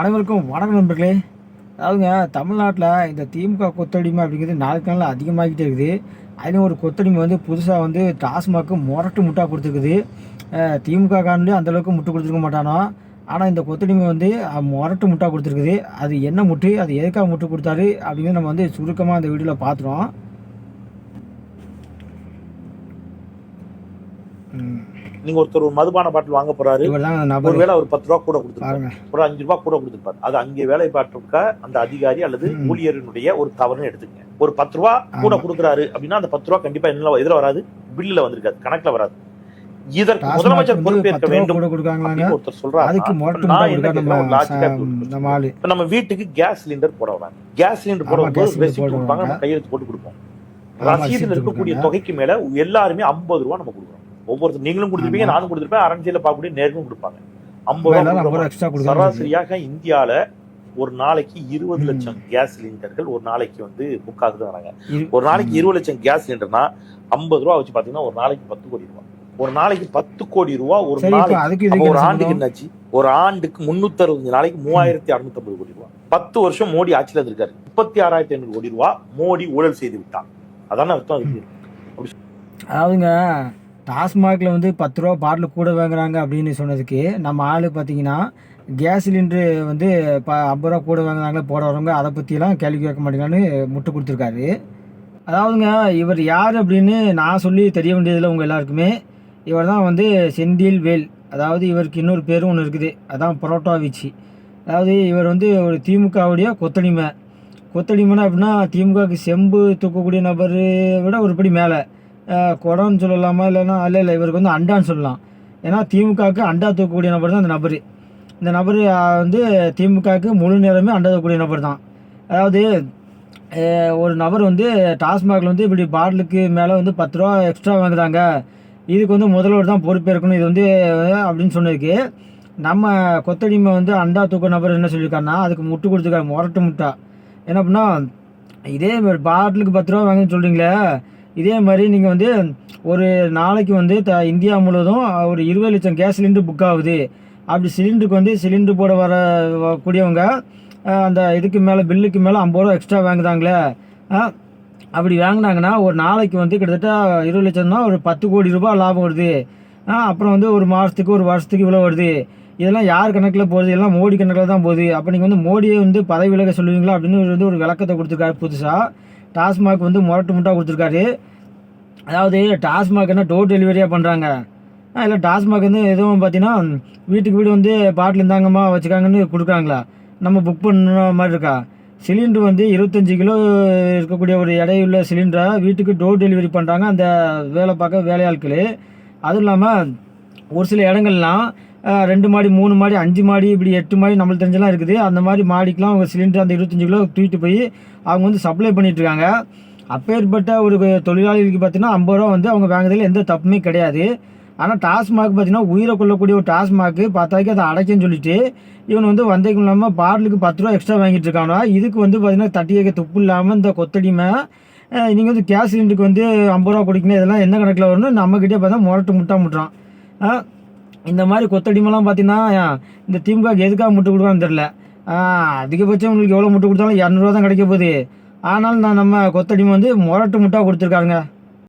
அனைவருக்கும் வணக்கம் நண்பர்களே. அதாவதுங்க தமிழ்நாட்டில் இந்த திமுக கொத்தடிமை அப்படிங்கிறது நாளுக்கு நாள் அதிகமாகிட்டே இருக்குது. அதுலேயும் ஒரு கொத்தடிமை வந்து புதுசாக வந்து டாஸ்மாக்கு முரட்டு முட்டா கொடுத்துருக்குது. திமுக காரண்டு அந்தளவுக்கு முட்டு கொடுத்துருக்க மாட்டானோ? ஆனால் இந்த கொத்தடிமை வந்து முரட்டு முட்டா கொடுத்துருக்குது. அது என்ன முட்டு? அது எதுக்காக முட்டு கொடுத்தாரு? அப்படிங்கிறது நம்ம வந்து சுருக்கமாக அந்த வீடியோவில் பார்த்துருவோம். நீங்க ஒருத்தர் ஒரு மதுபான பாட்டில் வாங்க போறாரு நபர். ஒருவேளை அவர் பத்து ரூபா கூட கொடுத்துருப்பாரு. ஒரு அஞ்சு ரூபா கூட கொடுத்துருப்பாரு. அது அங்கே வேலை பார்த்திருக்க அந்த அதிகாரி அல்லது. ஊழியரினுடைய ஒரு தவறுன்னு எடுத்துக்கங்க ஒரு பத்து ரூபா கூட. கொடுக்குறாரு அப்படின்னா அந்த பத்து ரூபா கண்டிப்பா என்ன இதுல வராது? பில்லுல வந்திருக்காது. கணக்குல வராது. இதற்கு முதலமைச்சர் பொறுப்பேற்க வேண்டும் ஒருத்தர் சொல்றாரு. ஒரு நம்ம வீட்டுக்கு கேஸ் சிலிண்டர் போட வராங்க கேஸ் சிலிண்டர் போட. கொடுப்பாங்க நம்ம கையெழுத்து போட்டு கொடுப்போம். ரசீதுல இருக்கக்கூடிய. தொகைக்கு மேல எல்லாருமே ஐம்பது ரூபா நம்ம கொடுக்குறோம். ஒவ்வொருத்தர் நீங்களும் கொடுத்துருப்பீங்க. நானும் கொடுத்துருப்பேன். அரண்சியில பார்க்கக்கூடிய நேருக்கும் கொடுப்பாங்க. ஐம்பது ஐம்பது சராசரியாக இந்தியால ஒரு நாளைக்கு இருபது. லட்சம் கேஸ் சிலிண்டர்கள் ஒரு நாளைக்கு வந்து புக் ஆகுது வராங்க. ஒரு நாளைக்கு. இருபது லட்சம் கேஸ் சிலிண்டர்னா ஐம்பது ரூபா வச்சு பாத்தீங்கன்னா ஒரு நாளைக்கு பத்து கோடி ரூபா. ஒரு நாளைக்கு பத்து கோடி ரூபா ஒரு நாளைக்கு. ஒரு ஆண்டுக்கு? என்னாச்சு? ஒரு ஆண்டுக்கு முன்னூத்தி அறுபது நாளைக்கு மூவாயிரத்தி அறுநூத்தி கோடி ரூபா. பத்து வருஷம் மோடி ஆட்சியில இருந்திருக்காரு. முப்பத்தி ஆறாயிரத்தி ஐநூறு கோடி ரூபா மோடி ஊழல் செய்து விட்டான். அதான அர்த்தம்? அதாவதுங்க டாஸ்மாகில் வந்து பத்து ரூபா பாட்டில் கூட வாங்குறாங்க அப்படின்னு சொன்னதுக்கு நம்ம ஆள் பார்த்தீங்கன்னா கேஸ் சிலிண்ட்ரு வந்து இப்போ ஐம்பது ரூபா கூட வாங்குறாங்களே போட வரவங்க அதை பற்றிலாம் கேள்வி கேட்க மாட்டேங்கன்னு முட்டு கொடுத்துருக்காரு. அதாவதுங்க இவர் யார் அப்படின்னு நான் சொல்லி தெரிய வேண்டியதில்லை உங்கள் எல்லாருக்குமே. இவர் தான் வந்து செந்தில் வேல். அதாவது இவருக்கு இன்னொரு பேரும் ஒன்று இருக்குது. அதான் பரோட்டா வீச்சு. அதாவது இவர் வந்து ஒரு திமுகவுடைய கொத்தடிமை. கொத்தடிமைனா அப்படின்னா திமுகவுக்கு செம்பு தூக்கக்கூடிய நபரை விட ஒரு படி மேலே. குடம்னு சொல்லலாமா இல்லைன்னா இல்லை இல்லை இவருக்கு வந்து அண்டான்னு சொல்லலாம். ஏன்னா திமுகவுக்கு அண்டா தூக்கக்கூடிய நபர் தான் இந்த நபர். இந்த நபர் வந்து திமுகவுக்கு முழு நேரமே அண்டா தூக்கக்கூடிய நபர் தான். அதாவது ஒரு நபர் வந்து டாஸ்மாகில் வந்து இப்படி பாட்டிலுக்கு மேலே வந்து பத்து ரூபா எக்ஸ்ட்ரா வாங்குறாங்க. இதுக்கு வந்து முதல்வர் தான் பொறுப்பேற்கணும் இது வந்து அப்படின்னு சொன்னதுக்கு நம்ம கொத்தடிமை வந்து அண்டா தூக்க நபர் என்ன சொல்லியிருக்காருன்னா அதுக்கு முட்டு கொடுத்துருக்காரு முரட்டு முட்டா. என்ன அப்படின்னா இதே மாதிரி பாட்டிலுக்கு பத்து ரூபா வாங்குன்னு சொல்கிறீங்களே இதே மாதிரி நீங்கள் வந்து ஒரு நாளைக்கு வந்து த இந்தியா முழுவதும் ஒரு இருபது லட்சம் கேஸ் சிலிண்டர் புக் ஆகுது. அப்படி சிலிண்டருக்கு வந்து சிலிண்டர் போட வர வ- கூடியவங்க அந்த இதுக்கு மேலே பில்லுக்கு மேலே ஐம்பது ரூபா எக்ஸ்ட்ரா வாங்குதாங்களே அப்படி வாங்கினாங்கன்னா ஒரு நாளைக்கு வந்து கிட்டத்தட்ட இருபது லட்சம்னா ஒரு பத்து கோடி ரூபாய் லாபம் வருது. அப்புறம் வந்து ஒரு மாதத்துக்கு ஒரு வருஷத்துக்கு இவ்வளோ வருது. இதெல்லாம் யார் கணக்கில் போகுது? எல்லாம் மோடி கணக்கில் தான் போகுது. அப்போ நீங்கள் வந்து மோடியை வந்து பதவி விலக சொல்லுவீங்களா? அப்படின்னு வந்து ஒரு விளக்கத்தை கொடுத்துருக்காரு புதுசாக டாஸ்மாக் வந்து முரட்டு முட்டா கொடுத்துருக்காரு. அதாவது டாஸ்மாக் என்ன டோர் டெலிவரியாக பண்ணுறாங்க இல்லை டாஸ்மாக் வந்து எதுவும் பார்த்தீங்கன்னா வீட்டுக்கு வீடு வந்து பாட்டில் இருந்தாங்கம்மா வச்சுக்காங்கன்னு கொடுக்குறாங்களா? நம்ம புக் பண்ணுற மாதிரி இருக்கா? சிலிண்டர் வந்து இருபத்தஞ்சி கிலோ இருக்கக்கூடிய ஒரு எடையுள்ள சிலிண்டரை வீட்டுக்கு டோர் டெலிவரி பண்ணுறாங்க அந்த வேலை பார்க்க வேலையாட்கள். அதுவும் இல்லாமல் ஒரு சில இடங்கள்லாம் ரெண்டு மாடி மூணு மாடி அஞ்சு மாடி இப்படி எட்டு மாடி நம்மளுக்கு தெரிஞ்செல்லாம் இருக்குது. அந்த மாதிரி மாடிக்கெலாம் அவங்க சிலிண்டர் அந்த இருபத்தஞ்சி கிலோ தூக்கிட்டு போய் அவங்க வந்து சப்ளை பண்ணிகிட்டு இருக்காங்க. அப்பேற்பட்ட ஒரு தொழிலாளிகளுக்கு பார்த்தீங்கன்னா ஐம்பது ரூபா வந்து அவங்க வாங்குறதுல எந்த தப்புமே கிடையாது. ஆனால் டாஸ்மாக் பார்த்தீங்கன்னா உயிரை கொள்ளக்கூடிய ஒரு டாஸ்மாக். பார்த்தாக்கி அதை அடைக்கன்னு சொல்லிட்டு இவன் வந்து வந்ததுக்கு இல்லாமல் பாட்டிலுக்கு பத்து ரூபா எக்ஸ்ட்ரா வாங்கிட்டு இருக்கானா இதுக்கு வந்து பார்த்தீங்கன்னா தட்டி வைக்க துப்பு இல்லாமல் இந்த கொத்தடிமை நீங்கள் வந்து கேஸ் சிலிண்டருக்கு வந்து ஐம்பது ரூபா கொடுக்கணும். இதெல்லாம் என்ன கணக்கில் வரும்னு நம்மக்கிட்டே பார்த்தா முரட்டு முட்டா முட்டுறான். இந்த மாதிரி கொத்தடிமெல்லாம் பார்த்தீங்கன்னா இந்த திமுக எதுக்காக முட்டு கொடுக்கான்னு தெரில அதிகபட்சம் உங்களுக்கு எவ்வளோ முட்டு கொடுத்தாலும் இரநூறுவா தான் கிடைக்க போகுது. ஆனால் நான் நம்ம கொத்தடிமை வந்து முரட்டு முட்டா கொடுத்துருக்காருங்க.